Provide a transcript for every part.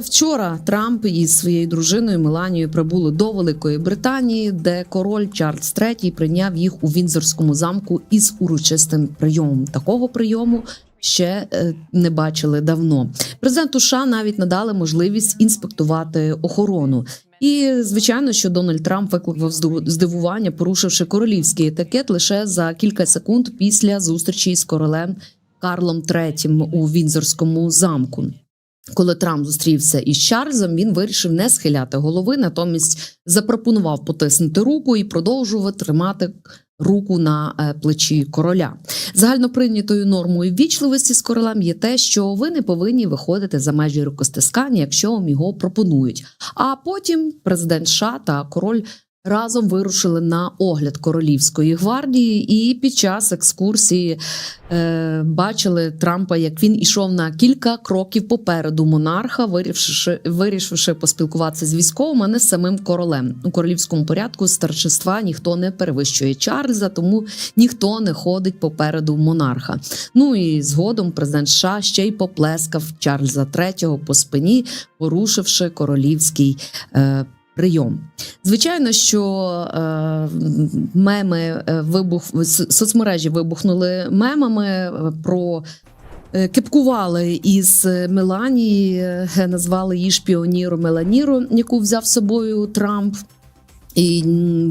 вчора Трамп із своєю дружиною Меланією прибули до Великої Британії, де король Чарльз III прийняв їх у Вінзорському замку із урочистим прийомом. Такого прийому ще е, не бачили давно. Президенту США навіть надали можливість інспектувати охорону. І звичайно, що Дональд Трамп викликав здивування, порушивши королівський етикет лише за кілька секунд після зустрічі з королем Карлом III у Вінзорському замку. Коли Трамп зустрівся із Чарльзом, він вирішив не схиляти голови, натомість запропонував потиснути руку і продовжувати тримати руку на е, плечі короля. Загальноприйнятою нормою ввічливості з королем є те, що ви не повинні виходити за межі рукостискання, якщо вам його пропонують. А потім президент США та король. Разом вирушили на огляд королівської гвардії, і під час екскурсії е, бачили Трампа, як він ішов на кілька кроків попереду монарха, вирішивши, вирішивши поспілкуватися з військовим, а не з самим королем. У королівському порядку старшинства ніхто не перевищує Чарльза, тому ніхто не ходить попереду монарха. Ну і згодом президент США ще й поплескав Чарльза III по спині, порушивши королівський. Е, Прийом, звичайно, що е, меми е, вибух соцмережі вибухнули мемами е, про Кипкували із Меланії, е, назвали її шпіоніру Меланіру, яку взяв з собою Трамп. І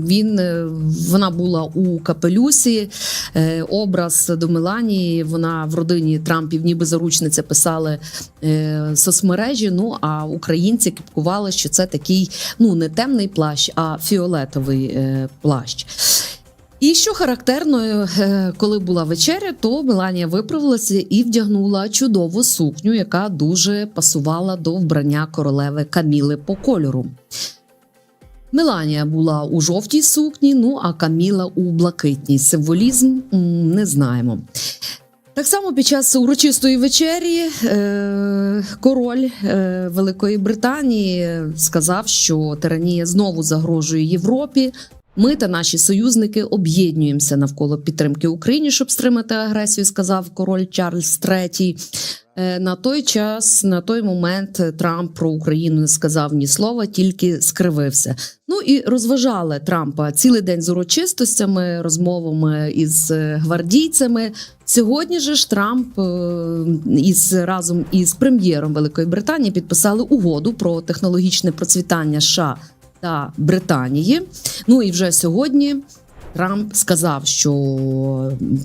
він е, вона була у капелюсі. Е, образ до Меланії. Вона в родині Трампів, ніби заручниця, писали е, соцмережі. Ну а українці кіпкували, що це такий ну не темний плащ, а фіолетовий плащ. І що характерно, коли була вечеря, то Меланія виправилася і вдягнула чудову сукню, яка дуже пасувала до вбрання королеви Каміли по кольору. Меланія була у жовтій сукні, ну а Каміла у блакитній. Символізм не знаємо. Так само під час урочистої вечері е, король е, Великої Британії сказав, що тиранія знову загрожує Європі. Ми та наші союзники об'єднуємося навколо підтримки Україні, щоб стримати агресію, сказав король Чарльз III. Е, На той час, на той момент, Трамп про Україну не сказав ні слова, тільки скривився. Ну і розважали Трампа цілий день з урочистостями, розмовами із е, гвардійцями. Сьогодні же ж Трамп е, із разом із прем'єром Великої Британії підписали угоду про технологічне процвітання США та Британії. Ну і вже сьогодні Трамп сказав, що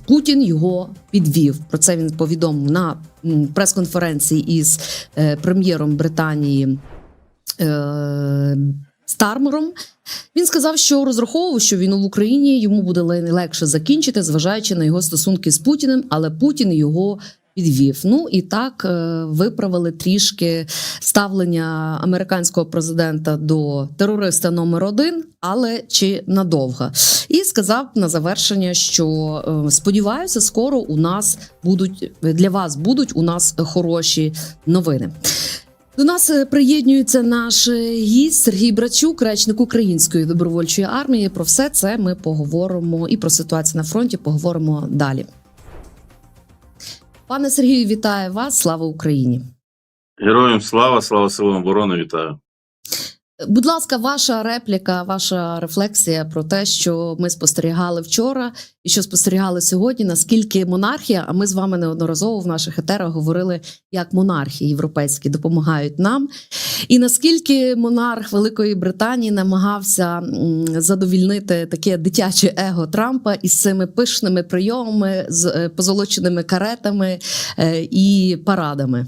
Путін його підвів. Про це він повідомив на прес-конференції із е, прем'єром Британії. Е, Стармером він сказав, що розраховував, що війну в Україні йому буде ле- легше закінчити, зважаючи на його стосунки з Путіним, але Путін його підвів. Ну і так е, виправили трішки ставлення американського президента до терориста номер один, але чи надовго. І сказав на завершення, що е, сподіваюся, скоро у нас будуть для вас будуть у нас хороші новини. До нас е, приєднується наш гість Сергій Брачук, речник Української добровольчої армії. Про все це ми поговоримо і про ситуацію на фронті поговоримо далі. Пане Сергію, вітаю вас! Слава Україні! Героям слава, слава силам оборони, вітаю. Будь ласка, ваша репліка, ваша рефлексія про те, що ми спостерігали вчора, і що спостерігали сьогодні. Наскільки монархія? А ми з вами неодноразово в наших етерах говорили, як монархії європейські допомагають нам, і наскільки монарх Великої Британії намагався задовільнити таке дитяче его Трампа із цими пишними прийомами, з е, позолоченими каретами е, і парадами.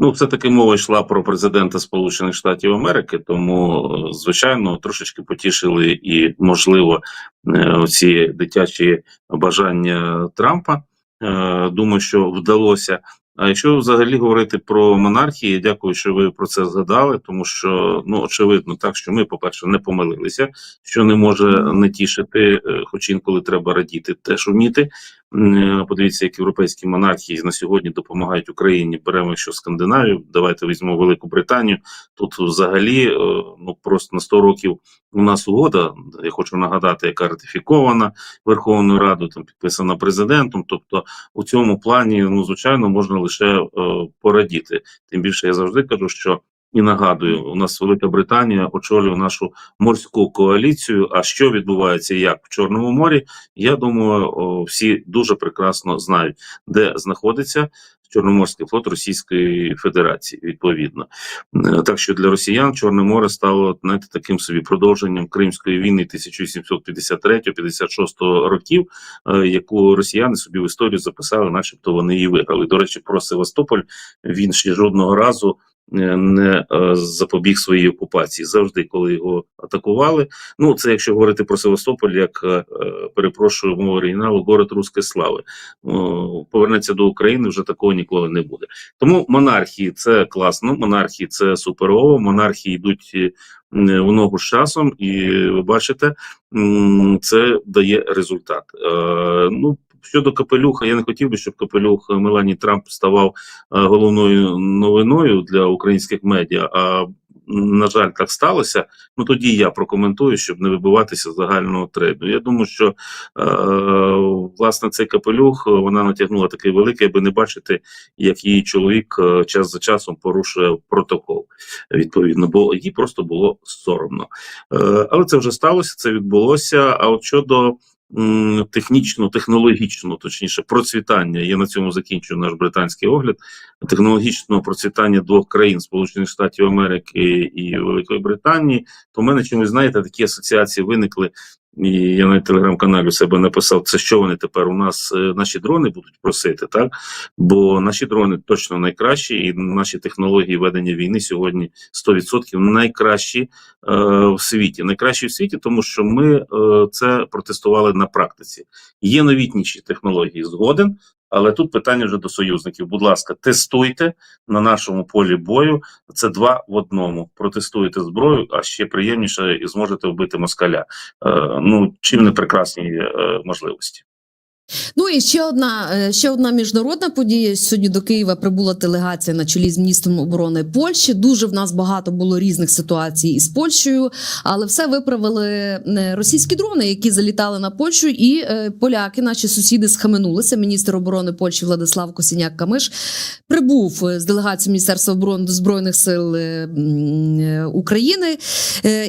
Ну, все таки мова йшла про президента Сполучених Штатів Америки, тому е, звичайно трошечки потішили і, можливо, е, ці дитячі бажання Трампа. Е, Думаю, що вдалося. А якщо взагалі говорити про монархії, дякую, що ви про це згадали, тому що ну очевидно, так що ми, по-перше, не помилилися, що не може не тішити, е, хоч інколи треба радіти, теж вміти. М, Подивіться, як європейські монархії на сьогодні допомагають Україні. Беремо що Скандинавію, давайте візьмемо Велику Британію. Тут взагалі е, ну просто на 100 років у нас угода. Я хочу нагадати, яка ратифікована Верховною Радою, там підписана президентом. Тобто, у цьому плані, ну звичайно, можна лише е, порадіти. Тим більше я завжди кажу, що. І нагадую, у нас Велика Британія очолює нашу морську коаліцію. А що відбувається як в Чорному морі? Я думаю, всі дуже прекрасно знають, де знаходиться Чорноморський флот Російської Федерації. Відповідно, Е, так що для росіян Чорне море стало знаєте, таким собі продовженням Кримської війни 1753-56 років, е, яку росіяни собі в історію записали, начебто вони її виграли. До речі, про Севастополь він ще жодного разу. Е, Не е, запобіг своїй окупації завжди, коли його атакували. Ну це якщо говорити про Севастополь, як е, перепрошую мову оригіналу, город руської слави. Повернеться до України, вже такого ніколи не буде. Тому монархії це класно, монархії це суперово, монархії йдуть в ногу з часом, і ви бачите, це дає результат. Ну щодо капелюха, я не хотів би, щоб капелюх Мелані Трамп ставав е, головною новиною для українських медіа. А на жаль, так сталося. Ну тоді я прокоментую, щоб не вибиватися з загального тренду. Я думаю, що е, власне цей капелюх вона натягнула такий великий, аби не бачити, як її чоловік е, час за часом порушує протокол. Відповідно, бо їй просто було соромно. Е, але це вже сталося, це відбулося. А от щодо м, технічно, технологічно, точніше, процвітання, я на цьому закінчу наш британський огляд. Технологічного процвітання двох країн Сполучених Штатів Америки і Великої Британії, то в мене чомусь знаєте такі асоціації виникли. І я на телеграм-каналі у себе написав, це що вони тепер у нас е, наші дрони будуть просити, так? Бо наші дрони точно найкращі, і наші технології ведення війни сьогодні 100% найкращі е, в світі. Найкращі в світі, тому що ми е, це протестували на практиці. Є новітніші технології згоден, але тут питання вже до союзників. Будь ласка, тестуйте на нашому полі бою. Це два в одному. Протестуєте зброю, а ще приємніше і зможете вбити москаля. Е, ну чим не прекрасні е, можливості. Ну і ще одна е, ще одна міжнародна подія. Сьогодні до Києва прибула делегація на чолі з міністром оборони Польщі. Дуже в нас багато було різних ситуацій із Польщею, але все виправили е, російські дрони, які залітали на Польщу, і е, поляки, наші сусіди, схаменулися. Міністр оборони Польщі Владислав Косіняк Камиш прибув з делегацією Міністерства оборони до збройних сил України.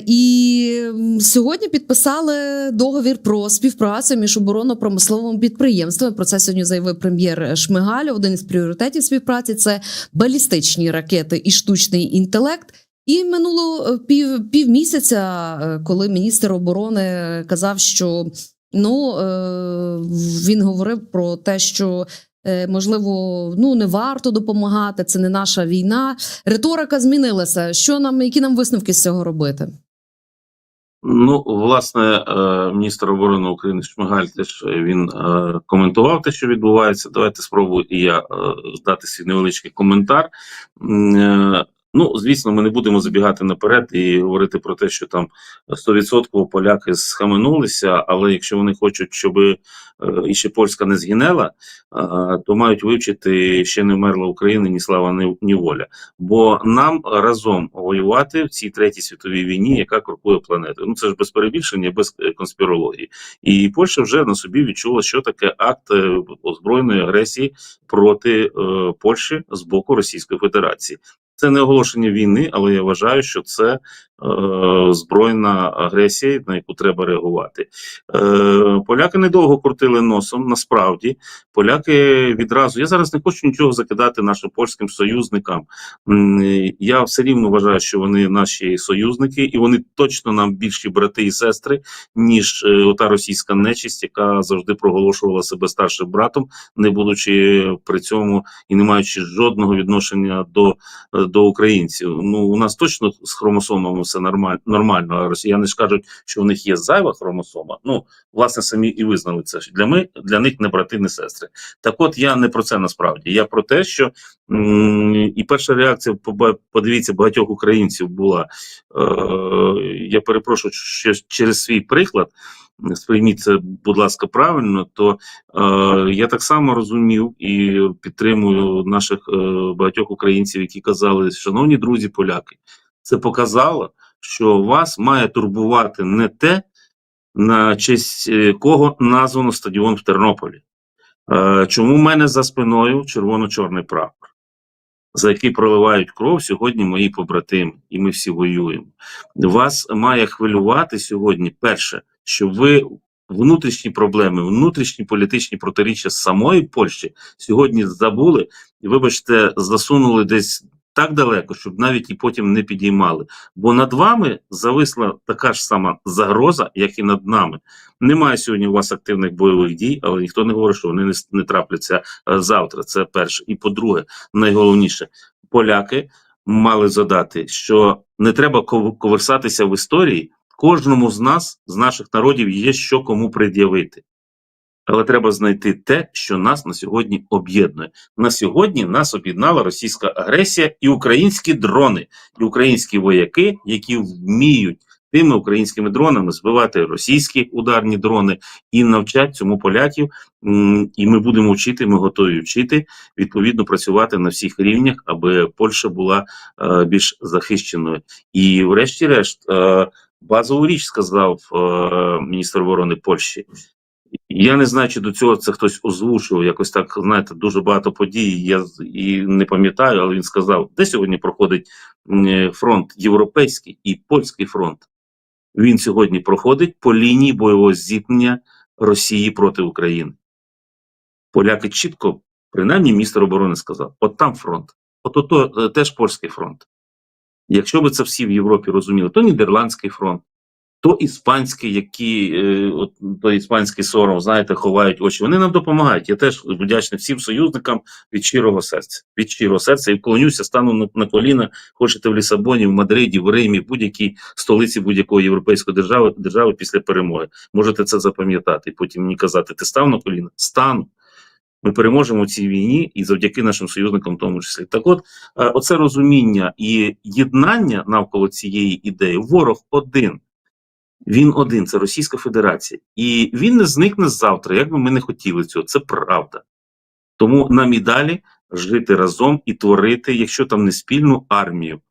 І сьогодні підписали договір про співпрацю між оборонно-промисловими підприємствами. Про це сьогодні заявив прем'єр Шмигаль. Один із пріоритетів співпраці це балістичні ракети і штучний інтелект. І минуло е, пів півмісяця, е, коли міністр оборони казав, що ну е, він говорив про те, що. Можливо, ну не варто допомагати, це не наша війна. Риторика змінилася. Що нам, які нам висновки з цього робити? Ну, власне, е, міністр оборони України Шмигаль теж е, він е, коментував те, що відбувається. Давайте спробую і я здати дати свій невеличкий коментар. Ну, звісно, ми не будемо забігати наперед і говорити про те, що там 100% поляки схаменулися, але якщо вони хочуть, щоб е, і ще Польська не згинела, е, то мають вивчити ще не вмерла Україна, ні слава, ні, ні воля. Бо нам разом воювати в цій третій світовій війні, яка крокує планетою. Ну це ж без перебільшення, без е, конспірології. І Польща вже на собі відчула, що таке акт озброєної агресії проти е, Польщі з боку Російської Федерації. Це не оголошення війни, але я вважаю, що це збройна агресія, на яку треба реагувати. Е, поляки недовго крутили носом. Насправді, поляки відразу. Я зараз не хочу нічого закидати нашим польським союзникам. Я все рівно вважаю, що вони наші союзники, і вони точно нам більші брати і сестри, ніж е, ота російська нечисть, яка завжди проголошувала себе старшим братом, не будучи при цьому і не маючи жодного відношення до, е, до українців. Ну у нас точно з хромосомами все нормально, нормально. Росіяни ж кажуть, що в них є зайва хромосома. Ну, власне, самі і визнали це. Для ми для них не брати, не сестри. Так, от я не про це насправді. Я про те, що і перша реакція подивіться багатьох українців була. Е, я перепрошую, що через свій приклад. Сприйміть це, будь ласка, правильно, то е, я так само розумів і підтримую наших е, багатьох українців, які казали, шановні друзі, поляки, це показало, що вас має турбувати не те, на честь е, кого названо стадіон в Тернополі. Е, чому в мене за спиною червоно-чорний прапор, за який проливають кров сьогодні мої побратими, і ми всі воюємо. Вас має хвилювати сьогодні перше, що ви внутрішні проблеми, внутрішні політичні протиріччя самої Польщі сьогодні забули і, вибачте, засунули десь так далеко, щоб навіть і потім не підіймали. Бо над вами зависла така ж сама загроза, як і над нами. Немає сьогодні у вас активних бойових дій, але ніхто не говорить, що вони не, не трапляться е, завтра. Це перше. І по-друге, найголовніше, поляки мали задати, що не треба ков- коверсатися в історії. Кожному з нас, з наших народів, є що кому пред'явити. Але треба знайти те, що нас на сьогодні об'єднує. На сьогодні нас об'єднала російська агресія і українські дрони, і українські вояки, які вміють тими українськими дронами збивати російські ударні дрони і навчать цьому поляків. І ми будемо вчити, ми готові вчити відповідно працювати на всіх рівнях, аби Польща була е, більш захищеною. І, врешті-решт, е, базову річ сказав е, міністр оборони Польщі. Я не знаю, чи до цього це хтось озвучував. Якось так знаєте, дуже багато подій. Я і не пам'ятаю, але він сказав, де сьогодні проходить фронт європейський і польський фронт. Він сьогодні проходить по лінії бойового зіткнення Росії проти України. Поляки чітко, принаймні, міністр оборони сказав: от там фронт, от ото е, теж польський фронт. Якщо би це всі в Європі розуміли, то нідерландський фронт, то іспанський, які е, от то іспанський сором, знаєте, ховають очі. Вони нам допомагають. Я теж вдячний всім союзникам від щирого серця. Від щирого серця і вклонюся, стану на, на коліна. Хочете в Лісабоні, в Мадриді, в Римі, будь-якій столиці будь-якої європейської держави держави після перемоги. Можете це запам'ятати. і Потім мені казати, ти став на коліна? Стану. Ми переможемо в цій війні і завдяки нашим союзникам, в тому числі. Так, от е, оце розуміння і єднання навколо цієї ідеї. Ворог один. Він один, це Російська Федерація, і він не зникне завтра, як би ми не хотіли цього. Це правда. Тому нам і далі жити разом і творити, якщо там не спільну армію. Е,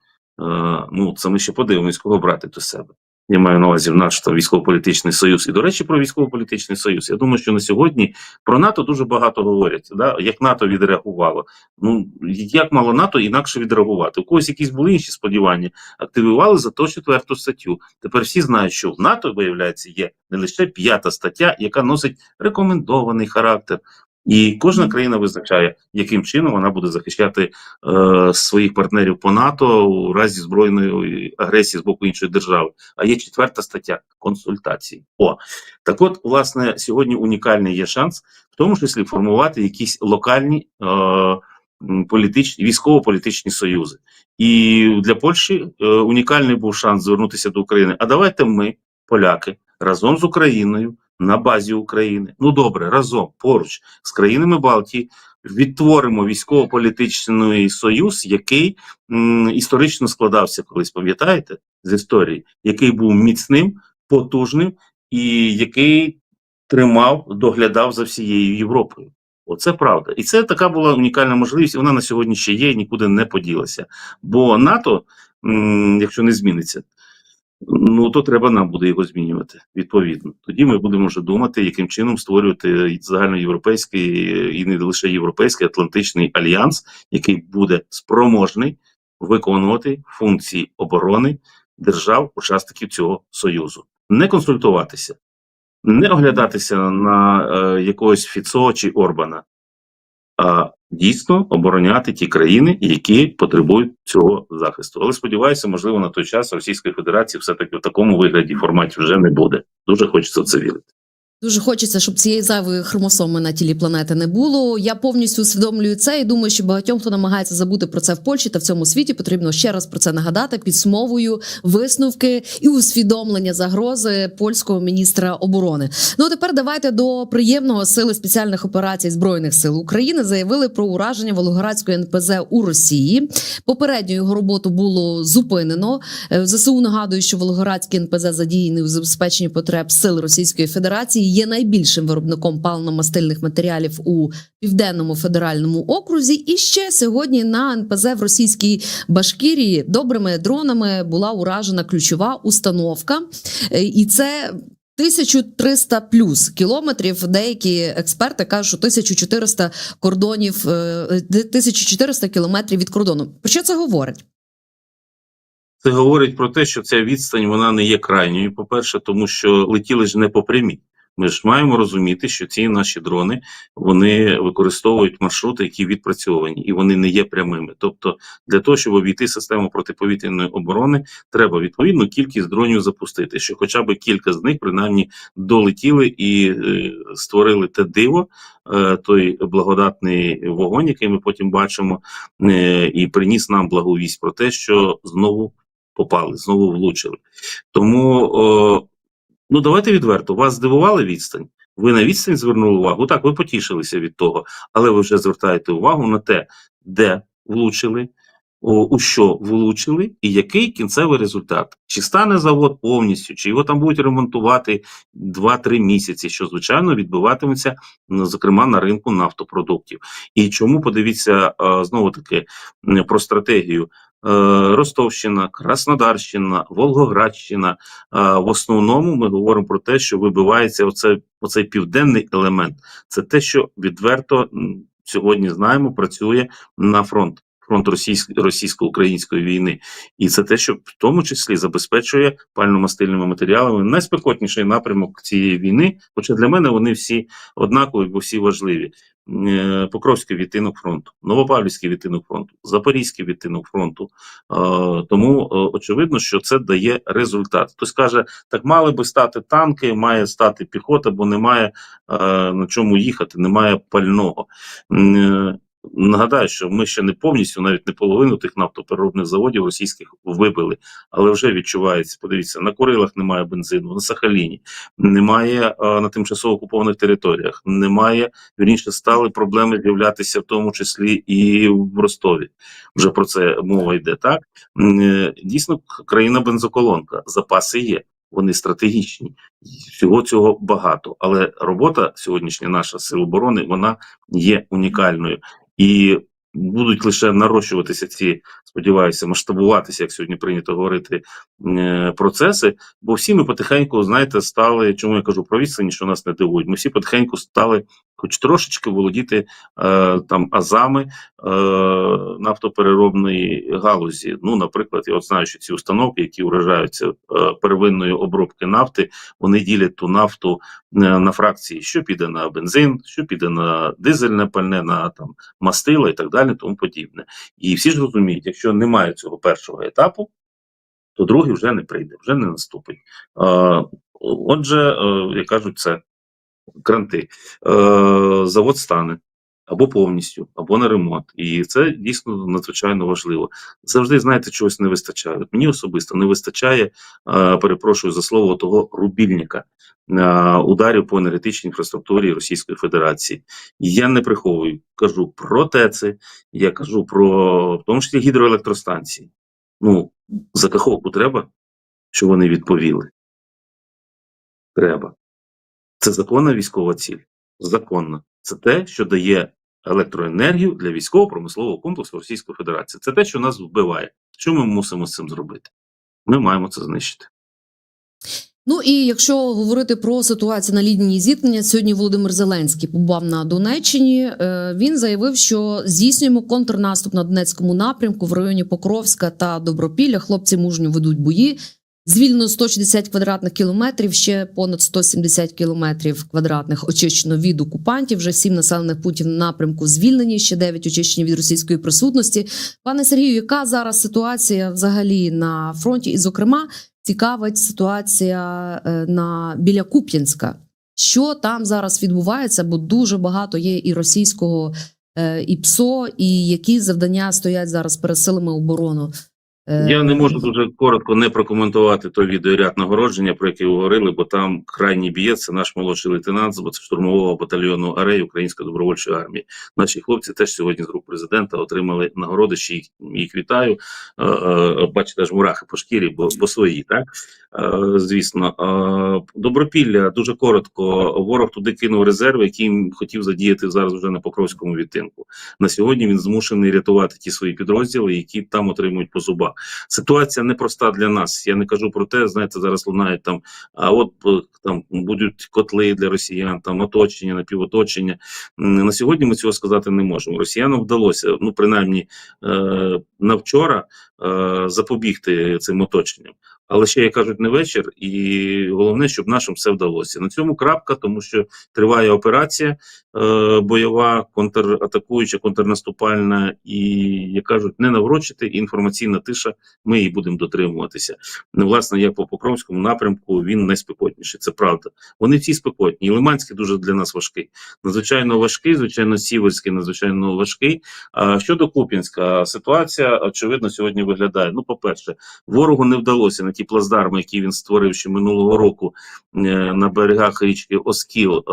ну це ми ще подивимось, кого брати до себе. Я маю на увазі наш там військово-політичний союз. І до речі, про військово-політичний союз. Я думаю, що на сьогодні про НАТО дуже багато говорять. Да? Як НАТО відреагувало. Ну як мало НАТО інакше відреагувати? У когось якісь були інші сподівання, активували за то четверту статтю. Тепер всі знають, що в НАТО виявляється є не лише п'ята стаття, яка носить рекомендований характер. І кожна країна визначає, яким чином вона буде захищати е, своїх партнерів по НАТО у разі збройної агресії з боку іншої держави. А є четверта стаття консультації. О, так от, власне, сьогодні унікальний є шанс, в тому числі формувати якісь локальні е, політичні військово-політичні союзи. І для Польщі е, унікальний був шанс звернутися до України. А давайте ми, поляки, разом з Україною на базі України. Ну добре, разом поруч з країнами Балтії відтворимо військово-політичний союз, який м, історично складався колись, пам'ятаєте, з історії, який був міцним, потужним і який тримав, доглядав за всією Європою. Оце правда. І це така була унікальна можливість, вона на сьогодні ще є і нікуди не поділася. Бо НАТО, якщо не зміниться, ну то треба нам буде його змінювати відповідно. Тоді ми будемо вже думати, яким чином створювати загальноєвропейський і не лише європейський атлантичний альянс, який буде спроможний виконувати функції оборони держав-учасників цього союзу, не консультуватися, не оглядатися на е, якогось Фіцо чи Орбана, а дійсно обороняти ті країни, які потребують цього захисту. Але сподіваюся, можливо, на той час Російської Федерації все таки в такому вигляді форматі вже не буде. Дуже хочеться це вірити. Дуже хочеться, щоб цієї зайвої хромосоми на тілі планети не було. Я повністю усвідомлюю це і думаю, що багатьом, хто намагається забути про це в Польщі та в цьому світі, потрібно ще раз про це нагадати, підсумовую висновки і усвідомлення загрози польського міністра оборони. Ну а тепер давайте до приємного сили спеціальних операцій збройних сил України заявили про ураження Волгоградської НПЗ у Росії. Попередньо його роботу було зупинено. Е, ЗСУ нагадує, що Волгоградський НПЗ задіяний у забезпеченні потреб сил Російської Федерації, є найбільшим виробником паливно-мастильних матеріалів у південному федеральному окрузі. І ще сьогодні на НПЗ в російській Башкірії добрими дронами була уражена ключова установка, Е, і це. 1300 плюс кілометрів. Деякі експерти кажуть, що 1400 кордонів, е, 1400 кілометрів від кордону. Про що це говорить? Це говорить про те, що ця відстань вона не є крайньою. По-перше, тому що летіли ж не по прямій. Ми ж маємо розуміти, що ці наші дрони вони використовують маршрути, які відпрацьовані, і вони не є прямими. Тобто, для того, щоб обійти систему протиповітряної оборони, треба відповідну кількість дронів запустити. Що, хоча б кілька з них принаймні долетіли і е, створили те диво, е, той благодатний вогонь, який ми потім бачимо, е, і приніс нам благовість про те, що знову попали, знову влучили. Тому. О, Ну, давайте відверто. Вас здивувала відстань? Ви на відстань звернули увагу. Так, ви потішилися від того, але ви вже звертаєте увагу на те, де влучили, у що влучили, і який кінцевий результат. Чи стане завод повністю, чи його там будуть ремонтувати 2-3 місяці, що звичайно відбуватиметься, зокрема на ринку нафтопродуктів. І чому подивіться знову таки про стратегію. Е, Ростовщина, Краснодарщина, Волгоградщина. В основному ми говоримо про те, що вибивається оце, оцей південний елемент. Це те, що відверто сьогодні знаємо, працює на фронт. Фронт російсько- російсько-української війни, і це те, що в тому числі забезпечує пально-мастильними матеріалами найспекотніший напрямок цієї війни. Хоча для мене вони всі однакові, бо всі важливі. Е, Покровський відтинок фронту, Новопавлівський відтинок фронту, Запорізький відтинок фронту. Тому е, очевидно, що це дає результат. Хтось каже, так мали би стати танки, має стати піхота, бо немає е, на чому їхати, немає пального. Нагадаю, що ми ще не повністю, навіть не половину тих нафтопереробних заводів російських вибили, але вже відчувається. Подивіться, на Курилах немає бензину, на Сахаліні немає е, на тимчасово окупованих територіях, немає вірніше стали проблеми з'являтися в тому числі і в Ростові. Вже про це мова йде. Так е, дійсно країна бензоколонка, запаси є. Вони стратегічні, всього цього багато. Але робота сьогоднішня наша сил оборони вона є унікальною і будуть лише нарощуватися ці, сподіваюся, масштабуватися, як сьогодні прийнято говорити, е, процеси. Бо всі ми потихеньку, знаєте, стали, чому я кажу про відстані, що нас не дивують. Ми всі потихеньку стали, хоч трошечки володіти е, там азами е, нафтопереробної галузі. Ну, наприклад, я от знаю, що ці установки, які вражаються е, первинної обробки нафти, вони ділять ту нафту на фракції, що піде на бензин, що піде на дизельне пальне, на там мастила і так далі, тому подібне. І всі ж розуміють, якщо немає цього першого етапу, то другий вже не прийде, вже не наступить. Отже, е, як кажуть, це кранти. Е, завод стане або повністю, або на ремонт. І це дійсно надзвичайно важливо. Завжди, знаєте, чогось не вистачає. Мені особисто не вистачає, перепрошую за слово, того рубільника ударів по енергетичній інфраструктурі Російської Федерації. Я не приховую, кажу про ТЕЦи, я кажу про в тому числі гідроелектростанції. Ну, за каховку треба, щоб вони відповіли. Треба. Це законна військова ціль. Законна. Це те, що дає електроенергію для військово-промислового комплексу Російської Федерації. Це те, що нас вбиває. Що ми мусимо з цим зробити? Ми маємо це знищити. Ну і якщо говорити про ситуацію на лінії зіткнення, сьогодні Володимир Зеленський побував на Донеччині. Е, Він заявив, що здійснюємо контрнаступ на Донецькому напрямку в районі Покровська та Добропілля. Хлопці мужньо ведуть бої. Звільнено 160 квадратних кілометрів, ще понад 170 кілометрів квадратних очищено від окупантів. Вже сім населених пунктів на напрямку звільнені. Ще 9 очищені від російської присутності. Пане Сергію, яка зараз ситуація взагалі на фронті? І, зокрема, цікавить ситуація е, на біля Куп'янська. що там зараз відбувається, бо дуже багато є і російського е, і ПСО, і які завдання стоять зараз перед силами оборони. Е, Я не можу дуже коротко не прокоментувати той відеоряд нагородження, про який ви говорили, бо там крайній бієць, це наш молодший лейтенант з штурмового батальйону Арей Української добровольчої армії. Наші хлопці теж сьогодні з рук президента отримали нагороди. Ще їх, їх вітаю. Е, е, Бачите, аж мурахи по шкірі, бо, бо свої, так Е, звісно. Е, Добропілля дуже коротко. Ворог туди кинув резерви, які хотів задіяти зараз вже на Покровському відтинку. На сьогодні він змушений рятувати ті свої підрозділи, які там отримують по зубах. Ситуація непроста для нас. Я не кажу про те, знаєте, зараз лунають там, а от там будуть котли для росіян, там оточення, напівоточення. На сьогодні ми цього сказати не можемо. Росіянам вдалося, ну принаймні е, на вчора е, запобігти цим оточенням. Але ще як кажуть, не вечір, і головне, щоб нашим все вдалося. На цьому крапка, тому що триває операція е, бойова, контратакуюча, контрнаступальна, і як кажуть, не наврочити і інформаційна тиша. Ми її будемо дотримуватися. Ну, власне, як по Покровському напрямку він найспекотніший. Це правда. Вони всі спекотні. І Лиманський дуже для нас важкий. Надзвичайно важкий, звичайно, Сіверський, надзвичайно важкий. А щодо Куп'янська, ситуація очевидно сьогодні виглядає. Ну, по-перше, ворогу не вдалося на ті плацдарми, які він створив ще минулого року е, на берегах річки Оскіл.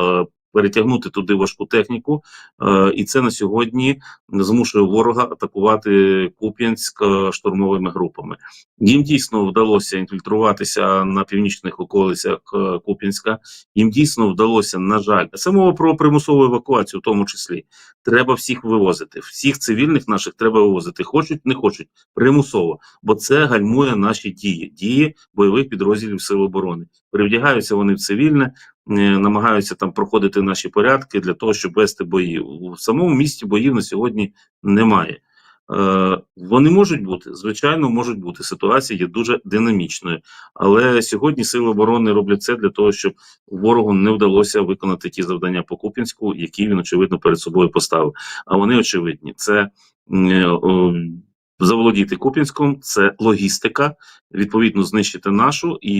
Перетягнути туди важку техніку, е, і це на сьогодні змушує ворога атакувати Куп'янськ е, штурмовими групами. Їм дійсно вдалося інфільтруватися на північних околицях е, Куп'янська. Їм дійсно вдалося, на жаль, це мова про примусову евакуацію, в тому числі. Треба всіх вивозити. Всіх цивільних наших треба вивозити. Хочуть, не хочуть, примусово, бо це гальмує наші дії, дії бойових підрозділів Сил оборони. Перевдягаються вони в цивільне, намагаються там проходити наші порядки для того, щоб вести бої. В самому місті боїв на сьогодні немає. Е, вони можуть бути, звичайно, можуть бути. Ситуація є дуже динамічною. Але сьогодні сили оборони роблять це для того, щоб ворогу не вдалося виконати ті завдання по Куп'янську, які він очевидно перед собою поставив. А вони очевидні: це е, заволодіти Куп'янськом, це логістика, відповідно, знищити нашу і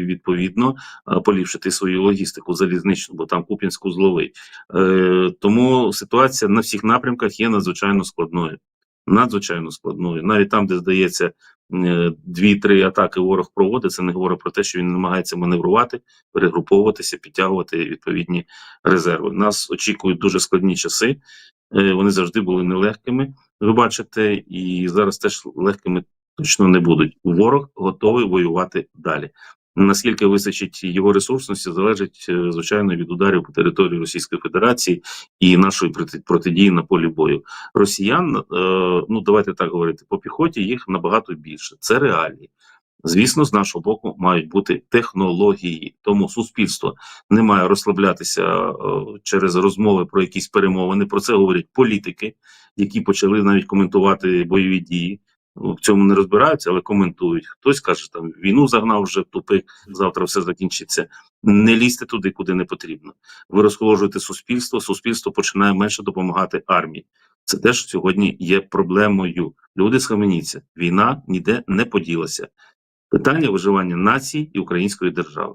відповідно е, поліпшити свою логістику залізничну, бо там Куп'янську зловить. Е, тому ситуація на всіх напрямках є надзвичайно складною. Надзвичайно складною. Навіть там, де здається, е, дві-три атаки ворог проводить, це не говорить про те, що він намагається маневрувати, перегруповуватися, підтягувати відповідні резерви. Нас очікують дуже складні часи. Е, Вони завжди були нелегкими. Ви бачите, і зараз теж легкими точно не будуть. Ворог готовий воювати далі. Наскільки вистачить його ресурсності, залежить е, звичайно від ударів по території Російської Федерації і нашої проти- протидії на полі бою. Росіян, е, ну давайте так говорити, по піхоті їх набагато більше. Це реалії. Звісно, з нашого боку мають бути технології, тому суспільство не має розслаблятися е, через розмови про якісь перемовини. Про це говорять політики, які почали навіть коментувати бойові дії. В цьому не розбираються, але коментують. Хтось каже, там війну загнав вже в тупик, завтра все закінчиться. Не лізьте туди, куди не потрібно. Ви розхоложуєте суспільство, суспільство починає менше допомагати армії. Це теж сьогодні є проблемою. Люди схаменіться. Війна ніде не поділася. Питання виживання нації і української держави.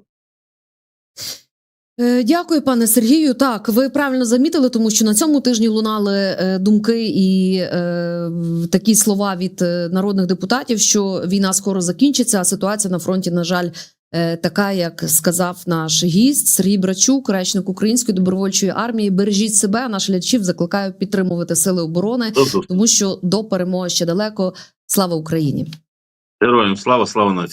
Е, Дякую, пане Сергію. Так, ви правильно замітили, тому що на цьому тижні лунали е, думки і е, такі слова від е, народних депутатів, що війна скоро закінчиться. А ситуація на фронті, на жаль, е, така, як сказав наш гість Сергій Брачук, речник Української добровольчої армії. Бережіть себе, а наших глядачів закликаю підтримувати сили оборони, тому що до перемоги ще далеко. Слава Україні! Героям слава, слава нації.